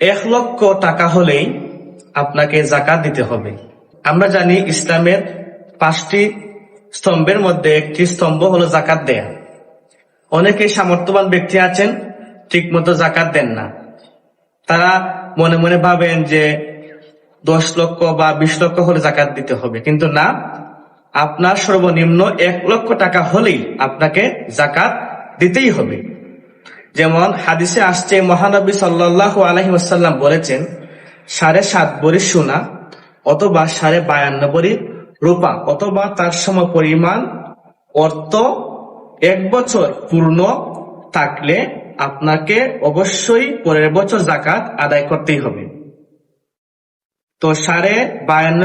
এক লক্ষ টাকা হলেই আপনাকে জাকাত দিতে হবে। আমরা জানি ইসলামের পাঁচটি স্তম্ভের মধ্যে একটি স্তম্ভ হলো জাকাত দেয়া। অনেকে সামর্থ্যবান ব্যক্তি আছেন ঠিক মতো জাকাত দেন না। তারা মনে মনে ভাবেন যে দশ লক্ষ বা বিশ লক্ষ হলে জাকাত দিতে হবে। কিন্তু না, আপনার সর্বনিম্ন এক লক্ষ টাকা হলেই আপনাকে জাকাত দিতেই হবে। যেমন হাদিসে আসছে, মহানবী সাল্লাহ আলহি ওসাল্লাম বলেছেন, সাড়ে সাত বড়ি সোনা অথবা সাড়ে বায়ান্ন রূপা অথবা তার সম পরিমাণ অর্থ এক বছর পূর্ণ থাকলে আপনাকে অবশ্যই পরের বছর জাকাত আদায় করতেই হবে। তো সাড়ে বায়ান্ন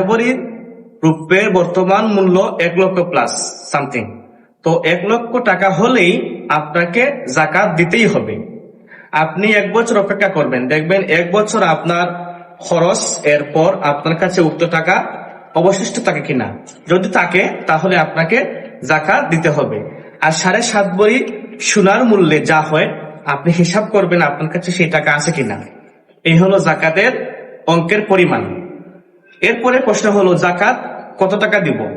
রূপের বর্তমান মূল্য এক লক্ষ প্লাস সামথিং। তো এক লক্ষ টাকা হলেই আপনাকে জাকাত দিতেই হবে। আপনি এক বছর অপেক্ষা করবেন। দেখবেন এক বছর আপনার খরচ, এরপর আপনার কাছে উক্ত টাকা অবশিষ্ট থাকে কিনা। যদি থাকে, তাহলে আপনাকে জাকাত দিতে হবে। আর সাড়ে সাত বড়ি সোনার মূল্যে যা হয়, আপনি হিসাব করবেন আপনার কাছে সেই টাকা আছে কিনা। এই হলো জাকাতের অঙ্কের পরিমাণ। এরপরে প্রশ্ন হলো, জাকাত কত টাকা দিব?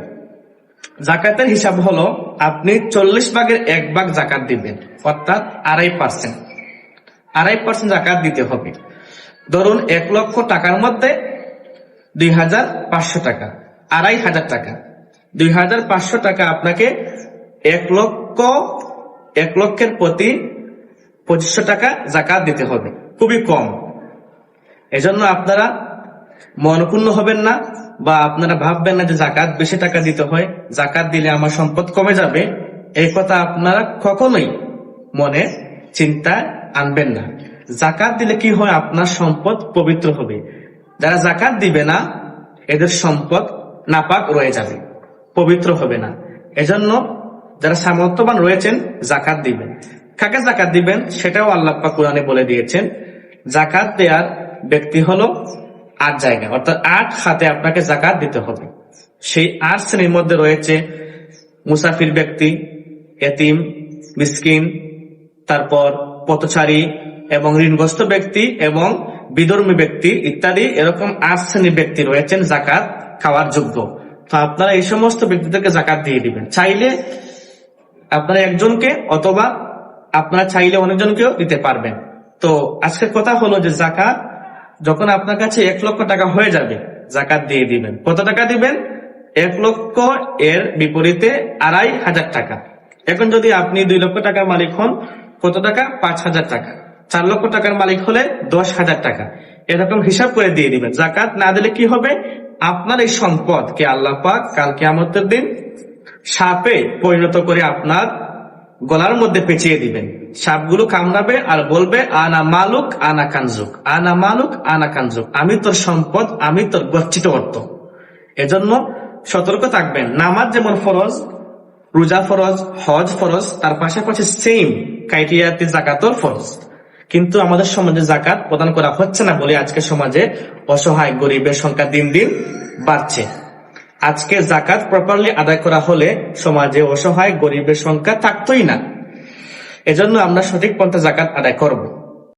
জাকাতের হিসাব হলো আপনি চল্লিশ ভাগের এক ভাগ জাকাত দিবেন, অর্থাৎ আড়াই পার্সেন্ট আড়াই পার্সেন্ট জাকাত দিতে হবে। ধরুন এক লক্ষ টাকার মধ্যে দুই হাজার পাঁচশো টাকা, আড়াই হাজার টাকা। দুই হাজার পাঁচশো টাকা আপনাকে এক লক্ষ, এক লক্ষের প্রতি পঁচিশশো টাকা জাকাত দিতে হবে। খুবই কম। এজন্য আপনারা মনপূর্ণ হবেন না বা আপনারা ভাববেন না যে জাকাত বেশি টাকা দিতে হয়। জাকাত দিলে আমার সম্পদ কমে যাবে। এই কথা আপনারা কখনোই মনে চিন্তা আনবেন না। জাকাত দিলে কি হয়? আপনার সম্পদ পবিত্র হবে। যারা জাকাত দিবে না, এদের সম্পদ নাপাক রয়ে যাবে। পবিত্র হবে না। এজন্য যারা সামর্থ্যবান রয়েছেন, জাকাত দিবেন। কাকে জাকাত দিবেন? সেটাও আল্লাহ পাক কোরআনে বলে দিয়েছেন। জাকাত দেওয়ার ব্যক্তি হলো আট জায়গা অর্থাৎ আট খাতে আপনাকে জাকাত দিতে হবে। সেই আট শ্রেণির মধ্যে রয়েছে মুসাফির ব্যক্তি, এতিম, মিসকিন, তারপর পথচারী এবং ঋণগ্রস্ত ব্যক্তি এবং বিধর্মী ব্যক্তি ইত্যাদি এরকম আট শ্রেণির ব্যক্তি রয়েছেন জাকাত খাওয়ার যোগ্য। তো আপনারা এই সমস্ত ব্যক্তিদেরকে জাকাত দিয়ে দিবেন। চাইলে আপনারা একজনকে অথবা আপনারা চাইলে অনেকজনকেও দিতে পারবেন। তো আজকের কথা হলো যে জাকাত যখন আপনার কাছে এক লক্ষ টাকা হয়ে যাবে, জাকাত দিয়ে দিবেন। কত টাকা দিবেন? এক লক্ষ এর বিপরীতে আড়াই হাজার টাকা। এখন যদি আপনি দুই লক্ষ টাকার মালিক হন, কত টাকা? পাঁচ হাজার টাকা। চার লক্ষ টাকার মালিক হলে দশ হাজার টাকা। এরকম হিসাব করে দিয়ে দিবেন। জাকাত না দিলে কি হবে? আপনার এই সম্পদকে আল্লাহ পাক কালকে কিয়ামতের দিন সাপে পরিণত করে আপনার গলার মধ্যে পেঁচিয়ে দিবেন সাপগুলো কামড়াবে আর বলবে, আনা মালুক, আনা কানজুক। আনা মালুক, আনা কানজুক। আমি তোর সম্পদ, আমি তোর গচ্ছিত অর্থ। এজন্য সতর্ক থাকবেন। নামাজ যেমন ফরজ, রোজা ফরজ, হজ ফরজ, তার পাশাপাশি সেম ক্রাইটেরিয়াতে জাকাতর ফরজ। কিন্তু আমাদের সমাজে জাকাত প্রদান করা হচ্ছে না বলে আজকে সমাজে অসহায় গরিবের সংখ্যা দিন দিন বাড়ছে। আজকে জাকাত প্রপারলি আদায় করা হলে সমাজে অসহায় গরিবের সংখ্যা থাকতোই না। এজন্য আমরা সঠিক পন্থা জাকাত আদায় করব।